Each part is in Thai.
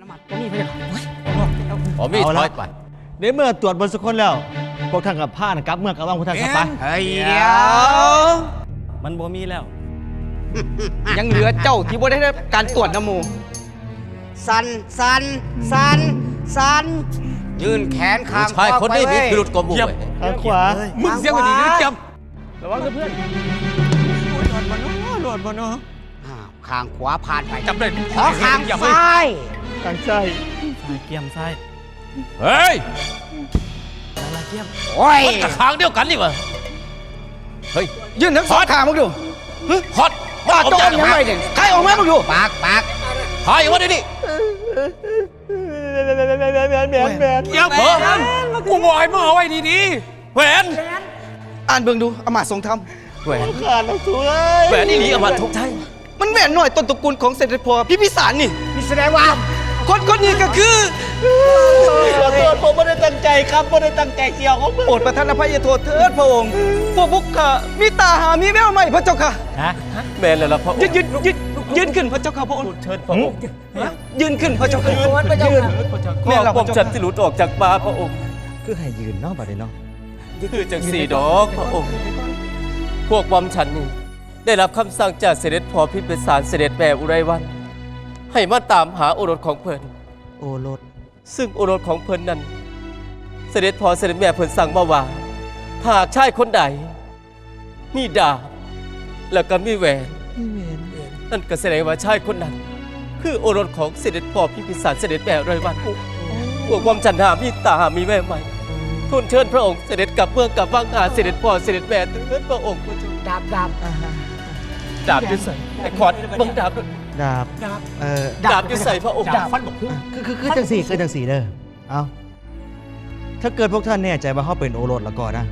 นมัดนี่พะยะค่ะขอมีดเอาถละอยไปในเมื่อตรวจบนสุคนแล้ว พวกท่านกับผ้านะกลับเมื่อกลับว่างพวกท่านกลับไปเฮ้ยเดี๋ยว มันบ่มีแล้ว ยังเหลือเจ้าที่บ่ได้รับการตรวจน้ำหมูสันสันสันสันยืนแขนข้างชายคนนี้มีพิรุษกว่าหมู่เหยียบเว้ยทางขวามึงเสียงกว่านี้นะจับระวังนะเพื่อนหลวดบ่เนาะข้างขวาผ่านไปจับได้ขอข้างซ้าย ทางซ้ายซ้ายเกียมซ้ายเฮ้ยลาเกียมโอ้ยมันกระทางเดียวกันนี่วะเฮ้ยยืนทั้งสองข้างมึงดูฮอตบ้าเอโจรจากยังไงเนี่ยใครออกมามึงดูปากปากหายวันนี้แมนแมนแมนแมนแมนเดี๋ยวกูบอกให้มึงเอาไว้ดีแหวนอ่านเบิ่งดูอามาทรงธรรมแหวนขาดแล้วสวยแหวนนี่หลีเอามาทุกไทยมันแหวนหน่อยต้นตระกูลของเสด็จพ่อพี่พิสารนี่นี่แสดงว่า คนคนนี้ก็คือ ขอโทษผมไม่ได้ตั้งใจครับไม่ได้ตั้งใจเกี่ยวเขาเพื่โปรดประทานอภัยโทษเถิดพระองค์พวกบุกขะมีตาหามีแววไหมพระเจ้าค่ะฮะแม่นแล้วล่ะพระองยืนค์ยืนยืนยืนขึ้นพระเจ้าค่ะพระองค์เชิญพระองค์ยืนขึ้นพระเจ้าค่ะยืนแม่เราผมฉันที่หลุดออกจากบาพระองค์คือให้ยืนเนาะบัดนี้เนาะคือจากสี่ดอกพระองค์พวกบอมฉันนี่ได้รับคำสั่งจากเสด็จพ่อพิมพิสารเสด็จแม่อุไรวัน ให้มาตามหาโอรสของเพิ่นโอ้รถซึ่งโอรสของเพิ่นนั้น เสด็จพ่อเสด็จแม่เพิ่นสั่งมาว่าถ้าหากชายคนใดมีดาบแล้วก็มีแหวนนี่เวนนั่นก็แสดงว่าชายคนนั้น คือโอรสของเสด็จพ่อพิมพิสารเสด็จแม่อุไรวันพวกบอมฉันหามีตาหามีแม่ใหม่ทูลเชิญพระองค์เสด็จกลับเมืองกลับว่างหาเสด็จพ่อเสด็จแม่เถิดพระองค์พระเจ้า ดาบดาบ ดาบอยุ่ใส่ไอ้ขอดเบังดาบด้วยดาบเอ่อดาบอยุ่ใส่พระองค์ๆฟันบอกพุ่งคือคือคือจังสี่คือจังสี่เด้อเอาถ้าเกิดพวกท่านแน่ใจว่าเขาเป็นโอรสแล้วก็นะ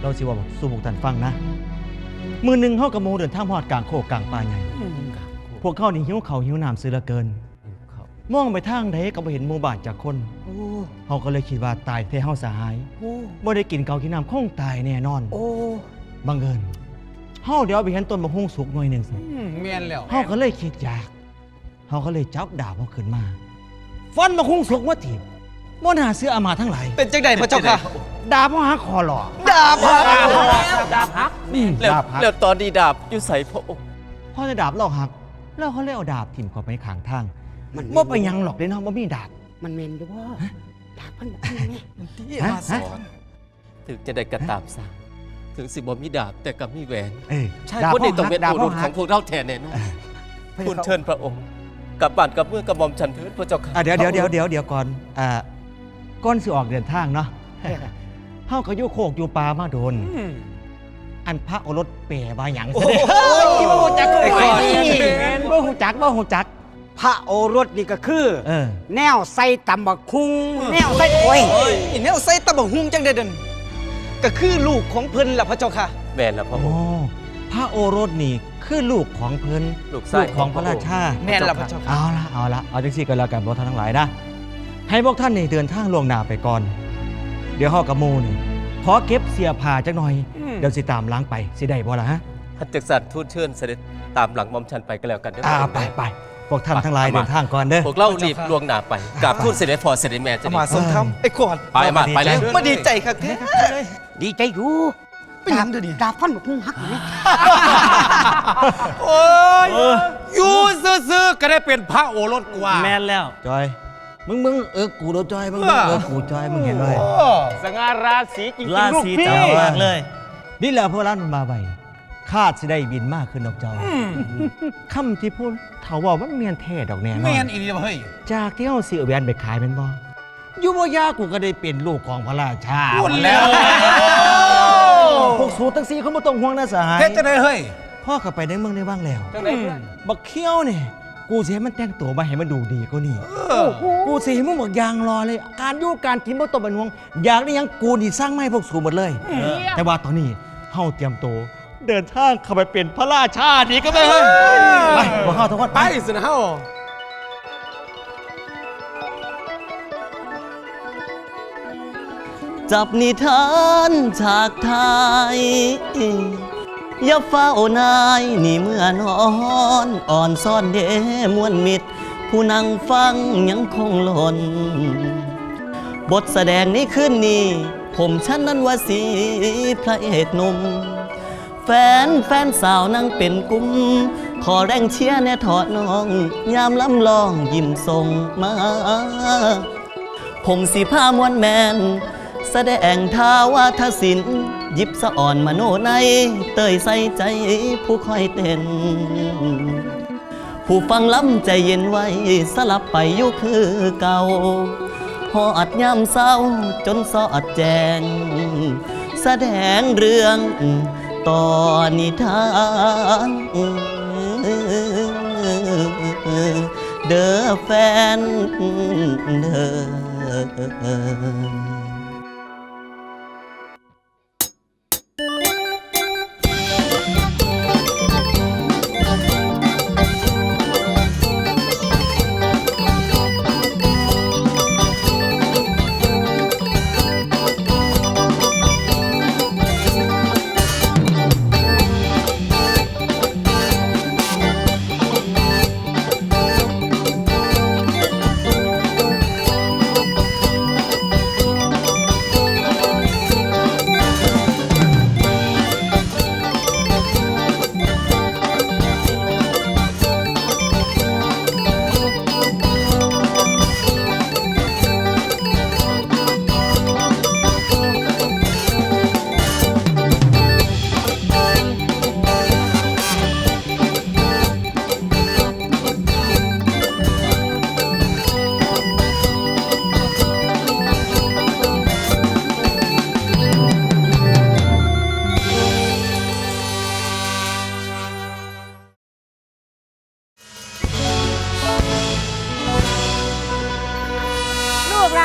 เราสิว่าบอกสู้พวกท่านฟังนะ มือหนึ่งเขากับโมเดินทางพอดกลางโคกกลางป่าใหญ่พวกเขานี่หิวเขาวหิวน้ำซื้อเหละเกินมองไปทางใดก็บ่เห็นหมู่บ้านจากคนเขาก็เลยคิดว่าตายแท้เฮาสหายบ่ได้กินเกาวกินน้ำคงตายแน่นอนโอ้บังเอิญ เฮาเดี๋ยวไปเห็นต้นมะฮุ่งสุกหน่อยหนึ่งสิเมียนแล้วเฮาก็เลยคิดอยากเฮาก็เลยจับดาบเฮาขึ้นมาฟันมะฮุ่งสุกมาถีบบ่น่าเสื้ออามาตย์ทั้งหลายเป็นจังใดพระเจ้าค่ะ ดาบเฮาหักคอหล่อดาบหักดาบฮักอืมแล้วดาบหักแล้วตอนนี้ดาบอยู่ใส่พระองค์พอจะดาบเราหัก แล้วเขาเลยเอาดาบถิ่มเข้าไปข้างทางมันบ่ไปหยังหรอกเด้เนาะบ่มีดาบ มันเมนอยู่ว่าดาบมันบอกนี่ฮะฮะถึงจะได้กระตามสา ถึงสิบ่มีดาบแต่กับมีแหวน เอ้ยใช่ดาบคนนี้ฮาต้องเป็นดาบโอรสฮาของพวกเราแทนแน่นอนคุณเชิญพระองค์กลับบ้านกลับเมืองกลับหมอมฉันเถิดพระเจ้าค่ะอะเดี๋ยวเดี๋ยวเดี๋ยวเดี๋ยวเดี๋ยวก่อนอ่าก่อนสิออกเดินทางเนาะเฮาก็อยู่โคกอยู่ป่ามาโดนอันพระโอรสแปลว่าหยังซะเด้โอ้ยบ่ฮู้จักเลยบ่ฮู้จักบ่ฮู้จัก พระโอรสนี่ก็คือ เออ แนวใส่ตำบักคุงแนวใส่โอ้ย อีแนวใส่ตำบักฮุงจังได้เดิน ก็คือลูกของเพิ่นล่ะพระเจ้าค่ะ แม่นแล้วพระโอ้องค์ พระโอรสนี่คือลูกของเพิ่นลูกชายของพระราชา แม่นล่ะพระเจ้าค่ะ เอาละเอาละเอาจังซี่ก็แล้วกันพวกท่านทั้งหลายนะ ให้พวกท่านนี่เดินทางล่วงหน้าไปก่อน เดี๋ยวเฮากับหมู่นี่ขอเก็บเสียผ้าจักหน่อยเดี๋ยวสิตามล้างไปสิได้บ่ล่ะฮะฮัตจักสันทูลเชิญเสด็จตามหลังหมอมฉันไปก็แล้วกันเด้ออ่าพระองค์ไปไป พวกท่านทั้งหลายเดินทางก่อนเด้อ พวกเรารีบล่วงหน้าไปกราบทูลเสด็จพ่อเสด็จแม่จะอาดีมาทรงธรรมไอ้ขอดไปมาไปเลยมาดีใจครับแท้ดีใจอยู่เป็นหยังเด้อนี่ดาบฟันบอกพุ่งหักอยู่นี่โอ้ยอยู่ซื่อๆก็ได้เป็นพระโอรสกว่าแม่นแล้ว จอย มึงมึงเออกูโดนจอยมึงมึงเออกูจอยมึงเห็นเลยสง่าราศีจริงๆราลูกศีพี่เจ้ามากเลย นี่แหละพวกร้านมันมาไว คาดสิได้บินมากขึ้นดอกเจ้าคำที่พูดเถาว่ามันเมียนแท้ดอกแน่นอเมียนนอีนี่เฮ้ยจากที่เอาสิเอาแหวนไปขายเป็นบ่อยูบ่ยากูก็ได้เป็นลูกของพระราชาพูดแล้วพวกสูตั้งสีเขาบ่ต้องห่วงนะสหาย เฮ็ดจะได้เฮ้ยพ่อกลับไปในเมืองได้บ้างแล้ว จังไหนเพื่อนบักเขี้ยวเนี่ยกูสิให้มันแต่งตัวมาให้มันดูดีก็นี่ กูสิให้มึงบอกยางรอเลย การอยู่การกินบ่ต้องเป็นห่วง อยากได้หยังกูนี่สร้างไม่พวกสูหมดเลย แต่ว่าตอนนี้เฮาเตรียมตัว เดินทางเข้าไปเป็นพระราชาดีก็ไปเฮ้ยไปบอกเฮาทุกคนไป ไปสินะเฮาจับนิทานฉากไทยอย่าเฝ้านายนี่เมื่อนอนอ่อนซ่อนเดมวนมิด ผู้นั่งฟังยังคงหล่น บทแสดงนี้ขึ้นนี้ ผมฉันนั้นว่าสีพระเอกหนุ่ม แฟนแฟนสาวนั่งเป็นกลุ่มขอแรงเชียร์แน่ถอดน้อง ยามลำลองยิ้มส่งมา ผมสีผ้ามวนแมน แสดงท่าวาทศิลป์ยิบสะอ่อนมโนใน เตยใส่ใจผู้คอยเต้น ผู้ฟังล้ำใจเย็นไว้ สลับไปอยู่คือเก่าหออัดยามเศร้าจนสออัดแจง แสดงเรื่อง ต่อนิทานเด้อแฟนเด้อ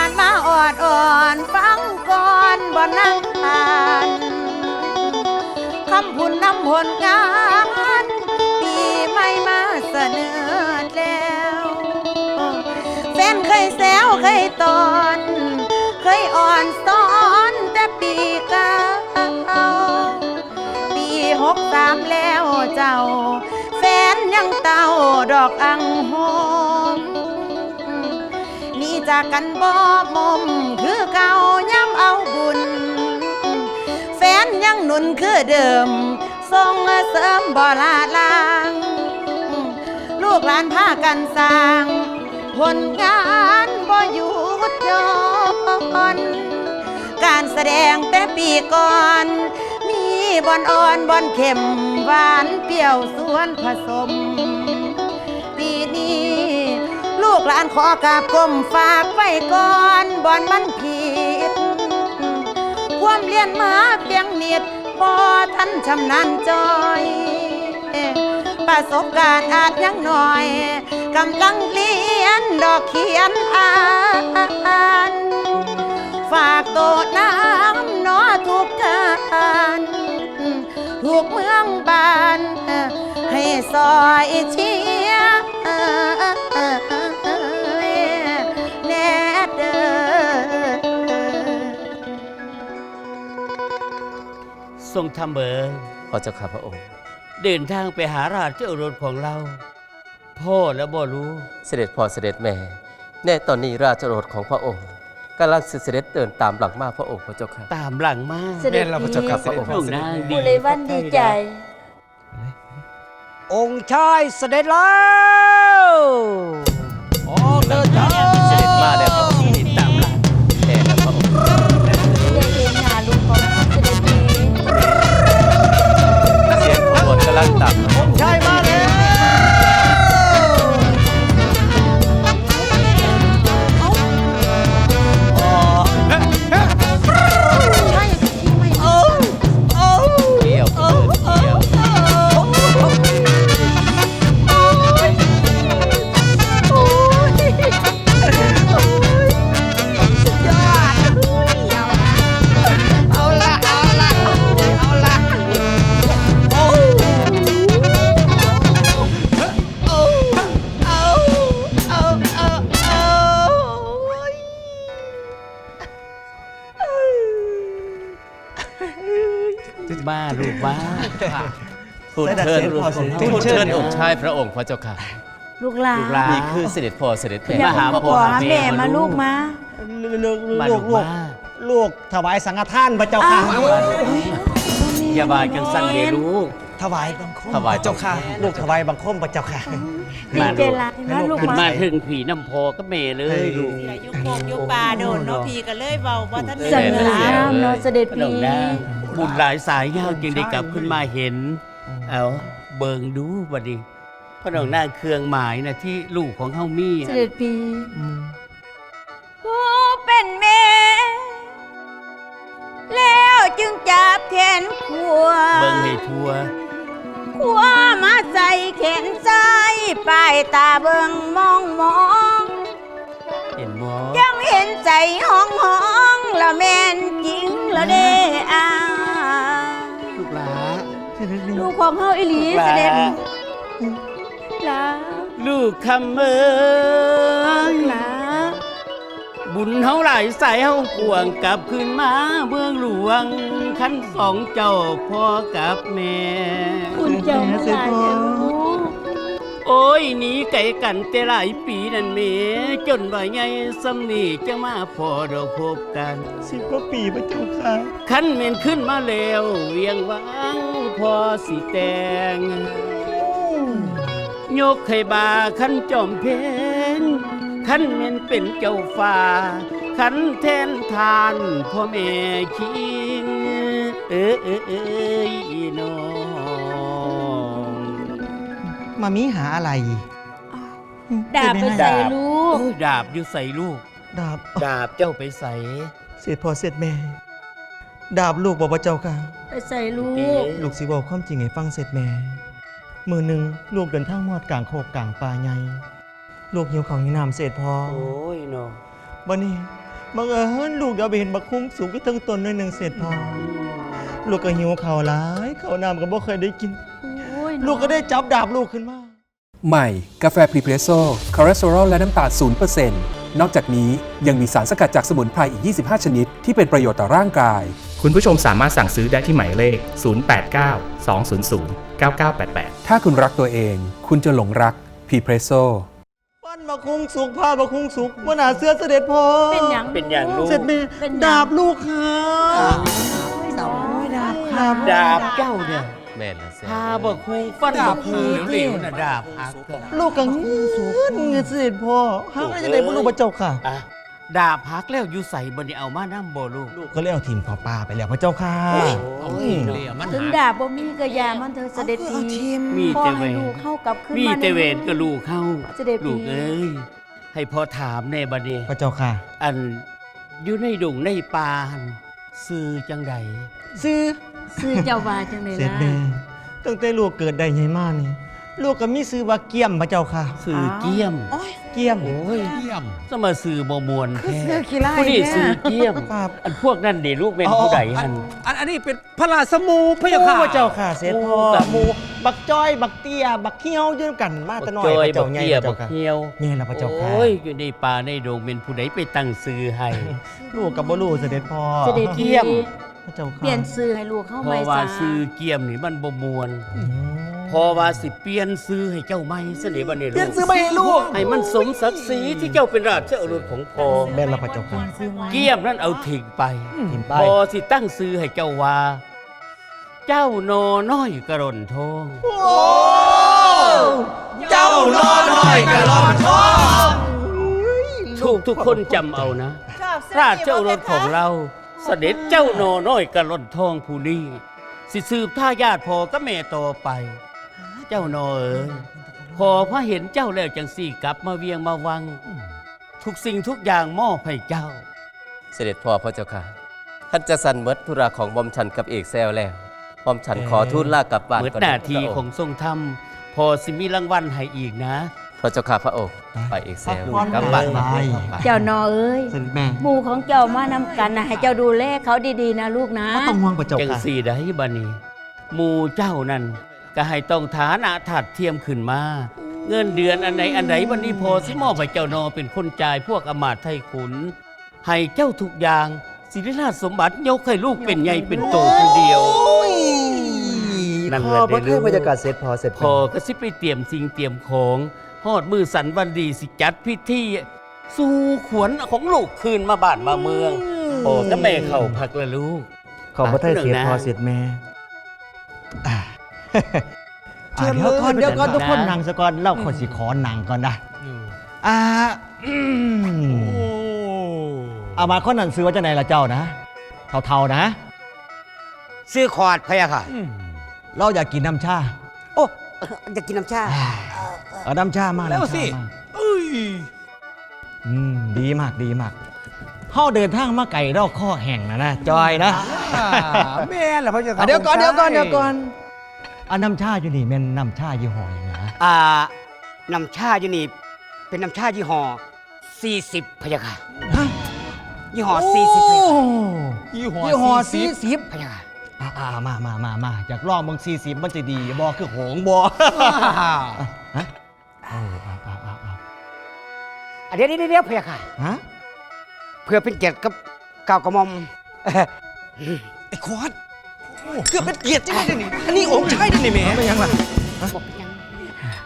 านมาออดอ่อนฟังก่อนบ่นั่งทานคำพุนนำผลงานปีใหม่มาเสนอแล้วแฟนเคยแซวเคยตอน เคยอ่อนสอนแต่ปีเก่าปีหกสามแล้วเจ้า แฟนยังเต่าดอกอังหอมห จากกันบ่มมคือเก่าย้ำเอาบุญ แฟนยังหนุนคือเดิมทรงเสริมบ่ลาลาง ลูกหลานพากันสร้าง ผลงานบ่หยุดยอนการแสดงแต่ปีก่อน มีบอนอ่อนบอนเข็มหวานเปรี้ยวส่วนผสม หลานขอกราบก้มฝากไว้ก่อนบอนมันผิดความเรียนมาเพียงนิดบ่ทันชำนาญจอย ประสบการณ์อาจยังหน้อยกำลังเรียนดอกเขียนอ่านฝากโตน้ำนอทุกการทุกเมืองบานให้ซอยเชีย ทรงทำเบอร์พระเจ้าข้าพระองค์ เดินทางไปหาราชโอรสของเรา พ่อและบ่รู้ เสด็จพ่อเสด็จแม่ แน่ตอนนี้ราชโอรสของพระองค์กำลังเสด็จเดินตามหลังมาพระองค์พระเจ้าค่ะ ตามหลังมาเสด็จแม่เราพระเจ้าข้าพระองค์ลูกนางดีบุเรวันดีใจ องค์ชายเสด็จแล้ว ออกเดินทาง ขบ ทูลเชิญทูลเชิญองค์ชายพระองค์พระเจ้าค่ะลูกหลานลูกหลานนี่คือเสด็จพ่อเสด็จแม่อยากหามาพ่ขออหาหาแม่แม่มามาลูลูกกมาลูกมาลูลูกกลูกมาลูกถวายสังฆทานพระเจ้าค่ะอย่าบาจังสั่นเดลูกถวายบังคมถวายพระเจ้าค่ะ ลูกถวายบังคมพระเจ้าค่ะดีใจหลายนะลูกขึ้นมามาถึงผีน้ำพอก็เมเลยลูกยุคโคกยุคป่าโดนเนาะพี่ก็เลยเบาบ่ทันสง่างามเนาะเสด็จพระพี่องค์นะบุญหลายสายยาวจึงได้กลับขึ้นมาเห็น เอาเบิงดูบัดนี้พระองค์หน้าเครื่องหมายนะที่ลูกของเฮามีเสด็จพี่ผู้เป็นแม่แล้วจึงจับแขนขวาเบิงให้ทัวขวามาใส่แขนซ้ายปลายตาเบิงมองมอง เห็นหมอยังเห็นใจห้องห้อง ลูกของเฮาอีหลีลูกหลา เสด็จหลาลูกคำเอ้ยหลาบุญเฮาหลายสายเฮากวงกลับขึ้นมาเมืองหลวงขั้นสองเจ้าพ่อกับแม่ คุณเจ้ามาหลายเจ้าลูกโอ้ยหนีไก่กันแต่หลายปีนั่นเมจนว่าไงสำนีจะมาพอเราพบกัน สิบกว่าปีพระเจ้าค่ะ ขั้นเมนขึ้นมาแล้วเวียงวัง พอสิแตงยกให้บาขันจอมเพนขันเมนเป็นเจ้าฟ้าขันแทนทานพ่อแม่คิงเออเออเอยน้องมามีหาอะไร ดาบไปใส่ลูก ดาบอยู่ใส่ลูก ดาบ ดาบเจ้าไปใส่ เสร็จพ่อเสร็จแม่ ดาบลูกบอกพระเจ้าค่ะ ไปใส่ลูเอ๊กะลูกสิบอกความจริงให้ฟังเสร็จแม่ มือหนึ่งลูกเดินทางมอดกลางโคกกลางป่าใหญ่ลูกหิวของหิวน้ำเสร็จพอโอ้ยน้องวันนี้บังเอิญลูกเดี๋ยวไปเห็นบักคุ้งสูงก็ทั้งตนหน่อยหนึ่งเสร็จพอ ลูกก็หิวข้าวหลายข้าวน้ำก็บ่เคยได้กินโอ้ยลูกก็ได้จับดาบลูกขึ้นมาใหม่ กาแฟพรีเพรสโซ่คอเลสเตอรอลและน้ำตาล0%นนอกจากนี้ยังมีสารสกัดจากสมุนไพรอีก 25 ชนิด ที่เป็นประโยชน์ต่อร่างกาย คุณผู้ชมสามารถสั่งซื้อได้ที่หมายเลข 089 200 9988 ถ้าคุณรักตัวเอง คุณจะหลงรักพรีเพรสโซ่ปั้นบักคุ้งสุกผ้าบักคุ้งสุกว่าหนาเสื้อเสด็จพอเป็นหยังเป็นอย่างลูก เสร็จแม่เป็นหยัง ดาบลูกค่ะโอ้ยดาบดาบดาบเจ้าเนี่ยแม่นละแซ่พาบ่คูฟันบ่คูเหลวๆน่ะดาบหักลูกกังเงินเงินเสด็จพอห้ามได้จะได้บ่ลูกพระเจ้าค่ะ อะ ดาบหักแล้วอยู่ใส่บ่ได้เอามานํบ่ลูกลูกก็เลยเอาทีมขอป้าไปแล้วพระเจ้าค่ะโอ้ยเนาะถึงดาบบ่มีกระยามันเธอเสด็จพี่มีพ่อแต่เวให้รลูกเข้ากลับขึ้นมีมาแต่เวรก็ลูกเข้า เสด็จลูพี่กเอ้ย ให้พ่อถามแน่บัดนี้ พระเจ้าค่ะ อันอยู่ในดงในป่าหั่นซื้อจังใดซื้อซื้อเจ้าว่าจังได๋เสร็จล่ะแม่ตั้งแต่ลูกเกิดได้ใหญ่มากนี่ ลูกก็มีซื้อว่าเกียมพระเจ้าค่ะซื้อเกี้ยมเกียม โอ้ยสมาซื้อบ่มวนแท้ซื้อขี้ไล่ผู้นี้แท้ซื้อเกี้ยม ครับ อันพวกนั้นเดี๋ยวลูกเป็นผู้ใดหั่นอันอันนี้เป็นพระราชสมูพระยาค่ะโอ้พระเจ้าค่ะเสร็จพ่อโอ้แบบ หมูบักจ้อย บักเตี้ย บักเขี้ยวอยืนกันมาแต่น้อยจอยพระเจ้าบักใหญ่เกียพระบัเจ้ากค่ะ เหี่ยวนี่แหละพระเจ้าค่ะ โอ้ยอยู่ในป่าในดงเป็นผู้ใดไปตั้งซื้อให้ ลูกกับบ่ลูกเสด็จพ่อเสด็จ เยี่พี่ยม พระเจ้าค่ะเปลี่ยนซื้อให้ลูกเข้าเพใหม่ราะว่าซะ ซื้อเกียมนี่มันบ่มวน อืมเพอว่าสิเปลี่ยนซื้อให้เจ้าใหม่เสด็จบัดนี้เปลี่ลูยนกซื้อมาให้ลูก ให้มันสมศักดิ์ศรีที่เจ้าเป็นราชโอรสของพ่อแม่นละพระเจ้าค่ะเกียมนั้นเอาทิ้งไปถิ่มไปพอสิตั้งซื้อให้เจ้าว่า เจ้าโนน้อยกระร่อนทองเจ้านอน้อยกะลอนทองถูกทุกคนจำเอานะชอบซื้อราชเจ้าโอรสของเรา เสด็จเจ้าโนน้อยกระร่อนทองผู้นี้สิสืบท่ายาติพอก็แม่ต่อไป เจ้าโนเอ๋ยพอพระเห็นเจ้าแล้วจังสี่กลับมาเวียงมาวัง ทุกสิ่งทุกอย่างมอบให้เจ้า เสด็จพ่อพระเจ้าค่ะท่านจะสันเมดธุระของบอมฉันกับเอกแซวแล้วบอมฉันขอทูลลากลับบ้านเมื่อก่อนหน้าที่พระของทรงธรรม พอสิมีรางวัลให้อีกนะ พระเจ้าค่ะพระองค์ไปเอกแซวพักผ่อนกลับบ้านไปไปเจ้านอเอ้ยเสด็จแม่หมู่ของเจ้ามานำกันนะให้เจ้าดูแลเขาดีๆนะลูกนะก็ต้องห่วงพระเจ้าจังค่ะสี่ได้บัดนี้หมู่เจ้านั่น ก็ให้ต้องฐานะถัดเทียมขึ้นมา เงินเดือนอันไหนอันไหนวันนี้พอสิมอบให้เจ้านอเป็นคนจ่ายพวกอำมาตย์ไทยขุน ให้เจ้าทุกอย่างสิริราชสมบัติยกให้ลูกเป็นใหญ่เป็นโตคนเดียว นั่นแหละพ่อพระได้รู้เทพบรรยากาศเสร็จพอเสร็จพอก็สิไปเตรียมสิ่งเตรียมของฮอดมือสันวันดีสิจัดพิธีสู่ขวัญของลูกคืนมาบ้านมาเมืองโอ้จะแม่เข้าพักละลูก ขอบพระทัยเสียนะพอเสียแม่อ่าเชิ อ่าญเดี๋ยวก่อนเลยเดี๋ยวก่อนนะทุกคนนั่งซะก่อนเล่าขอสิขอนั่งก่อนนะอ่าอืมเอามาคนนั้นซื้อว่าจะไหนล่ะเจ้านะเท่าๆนะ ซื้อขอดพะยะค่ะ เราอยากกินน้ำชาโอ้อยากกินน้ำชา เอาน้ำชามาแล้วน้ำชาสิมาอืมดีมากดีมากเฮาเดินทางมาไก่เราข้อแห่งนะนะจอยนะแม่นแหละพระเจ้าอะ เดี๋ยวก่อนเดี๋ยวก่อนเดี๋ยวก่อน อันน้ำชาอยู่นี่แม่นน้ำชายี่ห้อหยังนะอ่าน้ำชาอยู่นี่เป็นน้ำชายี่ห้อ40พะยะค่ะฮะยี่ห้อ40พะยะค่ะยี่ห้อยี่ห้อสี่สิบพะยะค่ะอ่าอ่ามามามามาจากลองมึงสี่สิบมันจะดีบอคือโหงบอฮะโอ้เอาเอาเอาเอาอะเดี๋ยวเดี๋ยวเดี๋ยวพะยะค่ะฮะเพื่อเป็นเกียรติกับก้าวกระหม่อมไอ้ควอด เกือบเป็นเกียรติจังเลยเดี๋ยวนี่อันนี้องค์ชายเดี๋ยวนี่แม่ไม่ยังล่ะบอกเป็นยัง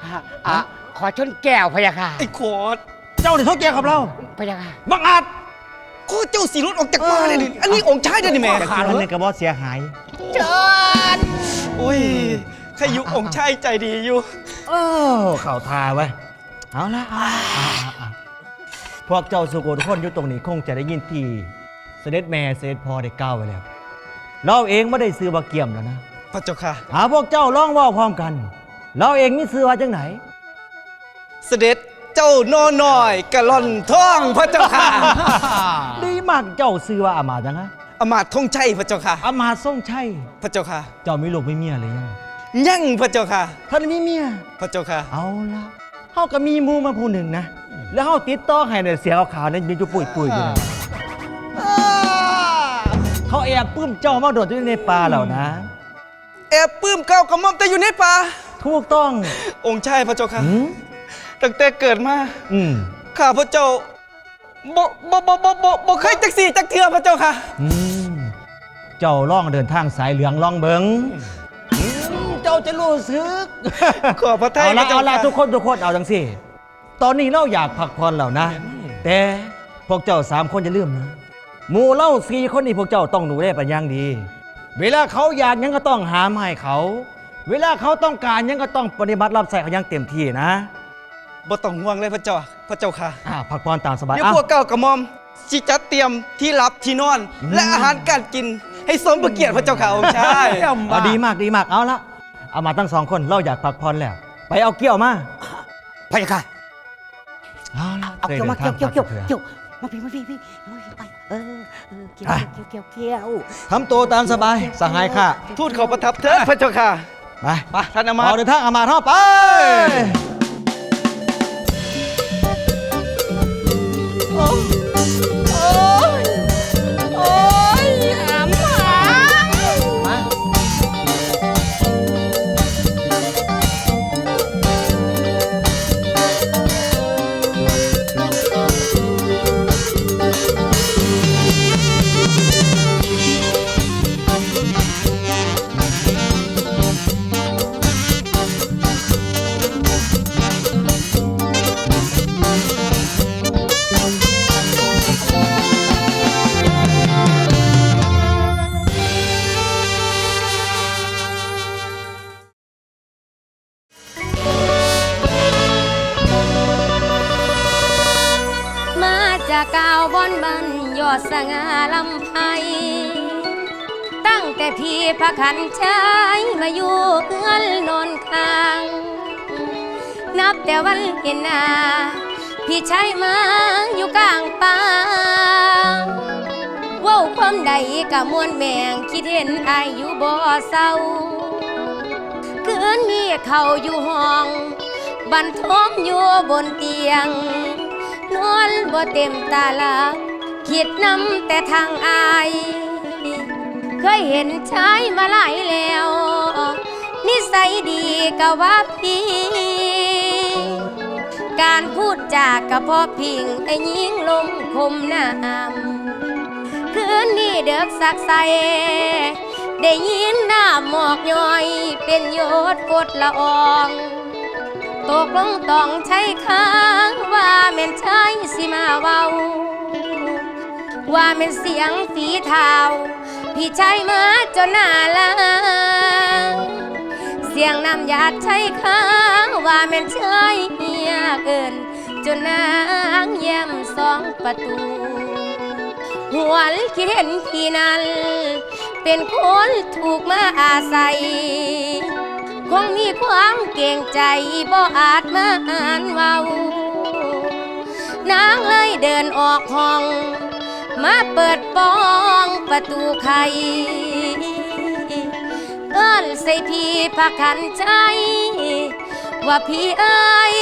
อะอะขอชนแก้วพะยะค่ะไอ้ควอดเจ้าเนี่ยเขาแก่กับเราพะยะค่ะบังอาจก็เจ้าสีรถออกจากบ้านเลยนี่อันนี้องค์ชายเดี๋ยวนี่แม่จากที่มันในกระบอกเสียหายโอ้ยใครอยู่องค์ชายใจดีอยู่ เออเข่าทาไว้ยเอาละเอาละเอาเอาเอาพวกเจ้าสุโขทุกคนอยู่ตรงนี้คงจะได้ยินที่เสด็จแม่เสด็จพ่อได้กล่าวไว้แล้ว เราเองไม่ได้ซื้อบักเกี่ยมแล้วนะ พระเจ้าค่ะ หาพวกเจ้าร้องเว่าพร้อมกัน เราเองมีซื้อว่าจังไหน เสด็จเจ้าโนหน่อยกะล่อนท่องพระเจ้าค่ะ ดีมากเจ้าซื้อว่าอามาตย์ยังฮะอำมาตย์ธงชัยพระเจ้าค่ะ อามาตย์ทรงชัยพระเจ้าค่ะ เจ้ามีลูกไม่เมียเลยยังยั่งพระเจ้าค่ะ ท่านมีเมีย พระเจ้าค่ะ เอาละเฮาก็มีหมูมาผู้หนึ่งนะ แล้วเฮาติดต่อให้เนี่ยเสียขาวๆนั่นมีจุปุ๋ยปุ๋ยๆอยู่นะ เขาแอบปื้มเจ้ามาโดดอยู่ในป่าเหล่านะแอบปลื้มเก้าวกระหม่อมแต่อยู่ในป่าถูกต้ององค์ชายพระเจ้าค่ะหืมตั้งแต่เกิดมาอืมข้าพระเจ้าบ่บ่บ่บ่บ่บ่เคยจักสี่จักเทือพระเจ้าค่ะ อืมเจ้าล่องเดินทางสายเหลืองล่องเบิงอืมเจ้าจะรู้สึก ขอพระทัยเอาละพระเจ้าเอาละค่ะทุกคนทุกคนเอาจังสิ ตอนนี้เราอยากพักผ่อนแล้วนะ แต่พวกเจ้าสามคนจะลืมนะ หมู่เล่าสี่คนนี้พวกเจ้าต้องดูแลเป็นอย่างดี เวลาเขาอยากหยังก็ต้องหามาให้เขา เวลาเขาต้องการหยังก็ต้องปฏิบัติรับใส่เขาอย่างเต็มที่นะบ่ต้องห่วงเลยพระเจ้า พระเจ้าค่ะอ่าพักผ่อนตามสบายเดี๋ยวอะพวกเก้าวกระหม่อมสิจัดเตรียมที่รับที่นอน และอาหารการกิน ให้สมพระเกียรติพระเจ้าค่ะองค์ชายเอาดีมากดีมากเอาละเอามาตั้งสองคนเราอยากพักผ่อนแล้วไปเอาเกี่ยวมาพะยะค่ะเอาละเอาคยเกี่ยวมาดินเกี่ยวทเกี่ยวงเกี่ยวพักเกี่ยวมาพี่มาพี่พี่มา กี่ยวเกี่ยวเกี่ยวเกี่ยวทำตัวตามสบายสหายค่ะทูตเขาประทับเถิดพระเจ้าค่ะ ไปไปท่านอามาตเอาย์ เดินทางอามาท่อไปมา ขันชายมาอยู่เอื้อนนอนค้างนับแต่วันเห็นหน้าพี่ชายมาอยู่กลางป่าว้าความใดกะมวนแมงคิดเห็นอายอยู่บ่เศร้าคืนนี้เขาอยู่ห้อง บันทมอยู่บนเตียง นอนบ่เต็มตาลับคิดนำแต่ทางอาย เคยเห็นชายมาหลายแล้ว นิสัยดีกะว่าพี่ การพูดจากกะพอพิงไอ้ยิงลมคมน้ำคืนนี้เด็กสักใสได้ยินหน้าหมอกย้อย เป็นโยดกดละอองตกลงต้องใช้ค้างว่าแม่นใช้สิมาเว้าว่าแม่นเสียงฝีเท้า พี่ชายมาจนหน้าลางเสียงน้ำหยาดใช้ค้างว่าแม่นใช้เฮียเกิน จนนางเยี่ยมสองประตู หวนคิดเห็นพี่นั้น เป็นคนถูกมาอาศัย คงมีความเก่งใจบ่อาจมาอ่านเว้านางเลยเดินออกห้อง มาเปิดปองประตูไขเอิ้นใส่พี่พักขันใจ ว่าพี่เอ้ย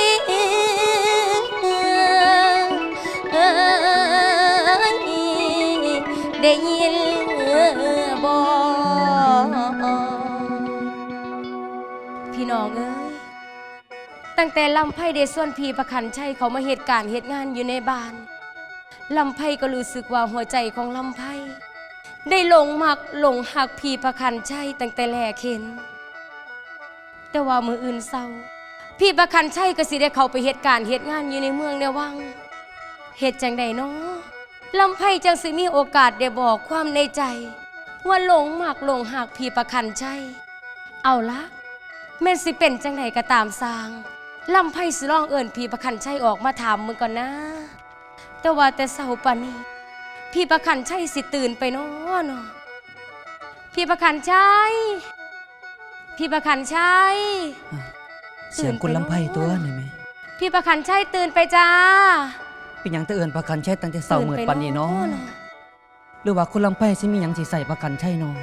ได้ยินบ่พี่น้องเอ้ย ตั้งแต่ลำไพ่ได้ส่วนพีประคันชัยเขามาเหตุการณ์เหตุงานอยู่ในบ้าน ลำไพ่ก็รู้สึกว่าหัวใจของลำไพ่ได้หลงมักหลงหักพีประคันชัยตั้งแต่แรกเห็น แต่ว่ามืออื่นเศร้า พี่ประคันชัยก็สิได้เข้าไปเหตุการณ์เหตุงานอยู่ในเมืองในวังเหตุจังใดเนาะลำไพ่จังสิมีโอกาสได้บอกความในใจ ว่าหลงมักหลงหักพี่ประคันชัยเอาละแม่สิเป็นจังไดก็ตามสร้างลำไพ่สิร้องเอิ่นพี่ประคันชัยออกมาถามมึงก่อนนะ แต่ว่าแต่เศร้าปานนี้ พี่ประคันชัยสิตื่นไปเนาะเนาะพี่ประคันชัยพี่ประคันชัยเสียงคุณลำไพ่ตัวนี่ไหมพี่ประคันชัยตื่นไปจ้าเป็นหยังตะเอินประกันใช้ตั้งแต่เสาร์ตื่เมื่อไปปันนี้เนาะเนาะหรือว่าคุณลำไพ่สิมีหยังสิใส่ประกันใช่เนาะ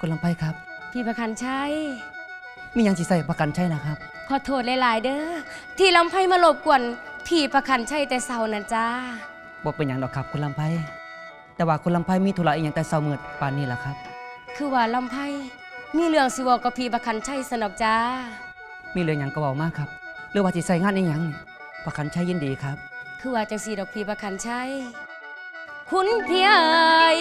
คุณลำไพ่ครับ พี่ประคันชัยมีหยังสิใส่ประกันใช่นะครับ ขอโทษหลายๆเด้อที่ลำไพ่มารบกวนพี่ประคันชัยแต่เศร้านะจ้าบ่เป็นหยังดอกครับคุณลำไพ่แต่ว่าคุณลำไพ่มีธุระอีหยังแต่เสาร์เมื่อปานนี้ล่ะครับ คือว่าลำไพ่มีเรื่องสิเวอกกับพี่ประคันชัยสนอกจ้า มีเรื่องหยังก็เว้ามาครับหรือว่าสิใส่งานอีหยังนี่ประกันใช้ยินดีครับ คือว่าจังสีดอกพี่ประคันชัยคุณพี่เอ๋ย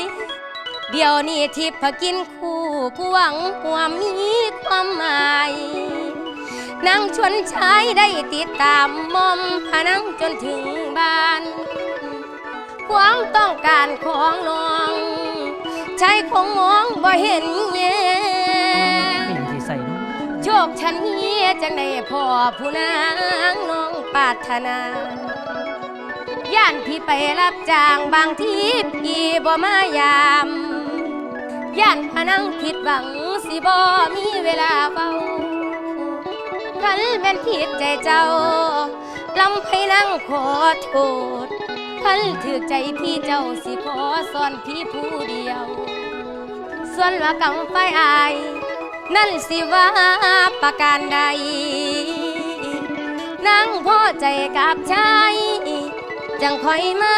เดี๋ยวนี้ทิพย์กินคู่ผู้หวังหัวมีความหมาย นางชวนชายได้ติดตามมอมพานังจนถึงบ้าน ความต้องการของน้องชายคงมองบ่เห็นแย่มีหยังสิใส่เนาะโชคฉันเฮียจังได้พ่อผู้นางน้องปรารถนา ย่านพี่ไปรับจ้างบางทีพี่บ่มายาม ย่านพนังผิดหวังสิบ่มีเวลาเฝ้า คันแม่นผิดใจเจ้าลำให้นั่งขอโทษคันถือใจพี่เจ้าสิขอสอนพี่ผู้เดียว ส่วนว่ากำไฟอาย นั่นสิว่าประการใด นั่งพอใจกับชายจังคอยมา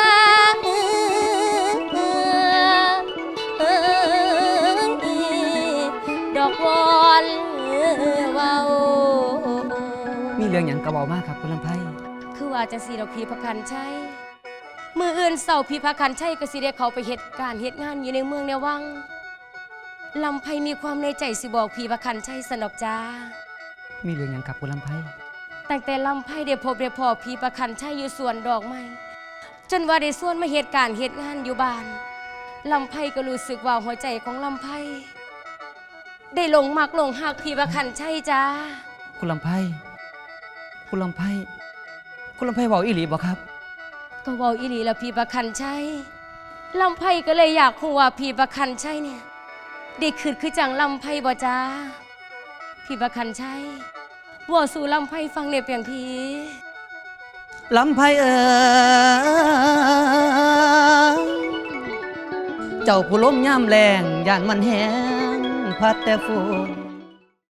รื่องหยังก็เว้ามาครับคุณลำไพ่คือว่าจังสีดอกพีพักคันใช่มืออื่นเสาพีพักคันใช่ก็สิได้เขาไปเหตุการณ์เหตุงานอยู่ในเมืองในวังลำไพมีความในใจสิบอกพีพักคันใช่สนอกจ้ามีเรื่องหยังครับคุณลำไพ่ตั้งแต่ลำไพ่ได้พบได้พอพีประคันใช่อยู่สวนดอกไม้จนว่าได้ส่วนมาเหตุการณ์เหตุงานอยู่บ้านลำไพ่ก็รู้สึกว่าหัวใจของลำไพ่ได้หลงมักหลงหักพีประคันใช่จ้าคุณลำไพ่ คุณลำไพ่คุณลำไพ่เว้าอีหลีบ่ครับก็เว่าอีหลีแล้วพีประคันใช่ลำไพ่ก็เลยอยากหัวาพีประคันใช่เนี่ยได้คืดคือจังลำไพ่บ่จ้าพีประคันใช่ว่าสู่ลำไพ่ฟังในเปียงพีลำไพ่เอ๋ยเจ้าผู้ล้มย่ำแรงย่านมันแห้งพัดแต่ฝน